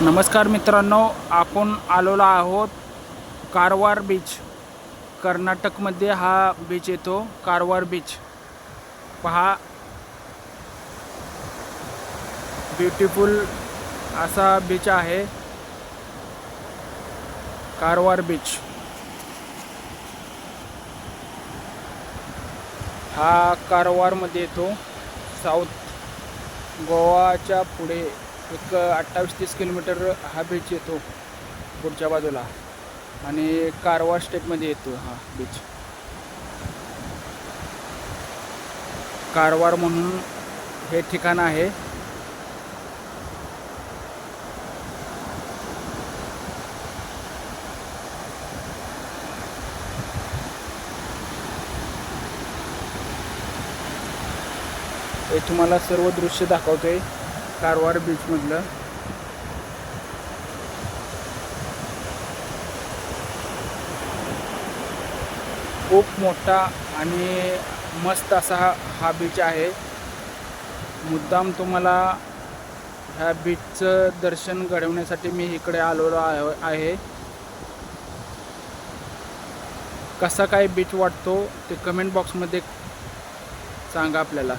नमस्कार मित्रांनो आपण आलेलो आहोत कारवार बीच कर्नाटकमध्ये हा बीच येतो कारवार बीच पहा. ब्युटिफुल असा बीच आहे. कारवार बीच हा कारवारमध्ये येतो. साऊथ गोवाच्या पुढे. एक अठ्ठावीस तीस किलोमीटर हा बीच येतो पुढच्या बाजूला. आणि कारवार स्टेटमध्ये येतो हा बीच कारवार म्हणून हे ठिकाण आहे. हे तुम्हाला सर्व दृश्य दाखवतोय. कारवार बीचमधलं खूप मोठा आणि मस्त असा हा हा बीच आहे. मुद्दाम तुम्हाला ह्या बीचचं दर्शन घडवण्यासाठी मी इकडे आलेलो आहे आहे. कसा काय बीच वाटतो ते कमेंट बॉक्समध्ये सांगा आपल्याला.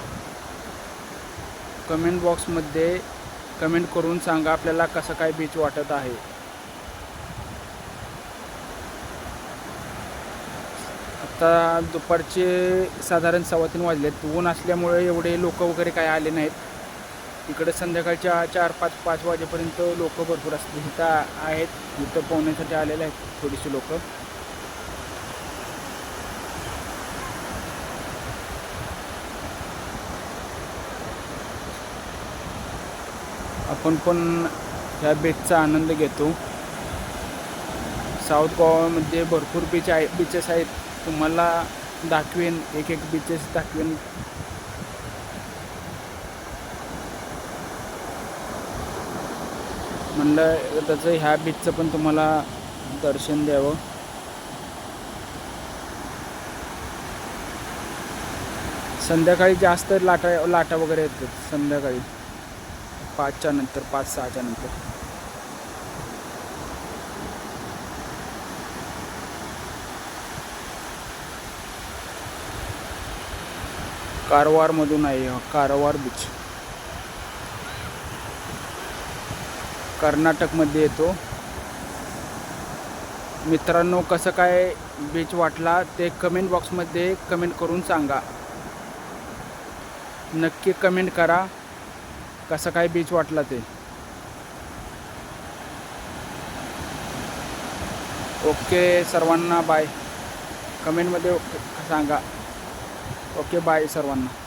कमेंट बॉक्समध्ये कमेंट करून सांगा आपल्याला कसं काय बीच वाटत आहे. आता दुपारचे साधारण सव्वा तीन वाजलेत. ऊन असल्यामुळे एवढे लोक वगैरे काय आले नाहीत. इकडे संध्याकाळच्या चार पाच पाच वाजेपर्यंत लोक भरपूर असतील. इथं आहेत. इथं पोहण्यासाठी आलेले आहेत थोडीशी लोकं. आपण पण ह्या बीचचा आनंद घेतो. साऊथ गोवामध्ये भरपूर बीच आहे बीचेस आहेत. तुम्हाला दाखवेन एक एक बीचेस दाखवेन. म्हणलं त्याचं ह्या बीचचं पण तुम्हाला दर्शन द्यावं. संध्याकाळी जास्त लाटा लाटा वगैरे येतात संध्याकाळी. पाचच्या नंतर पाच सहाच्या नंतर. कारवारमधून आहे कारवार बीच कर्नाटकमध्ये येतो. मित्रांनो कसं काय बीच वाटला ते कमेंट बॉक्समध्ये कमेंट करून सांगा. नक्की कमेंट करा. कसं काय बीच वाटला ते? ओके सर्वांना बाय कमेंटमध्ये सांगा. ओके बाय सर्वांना.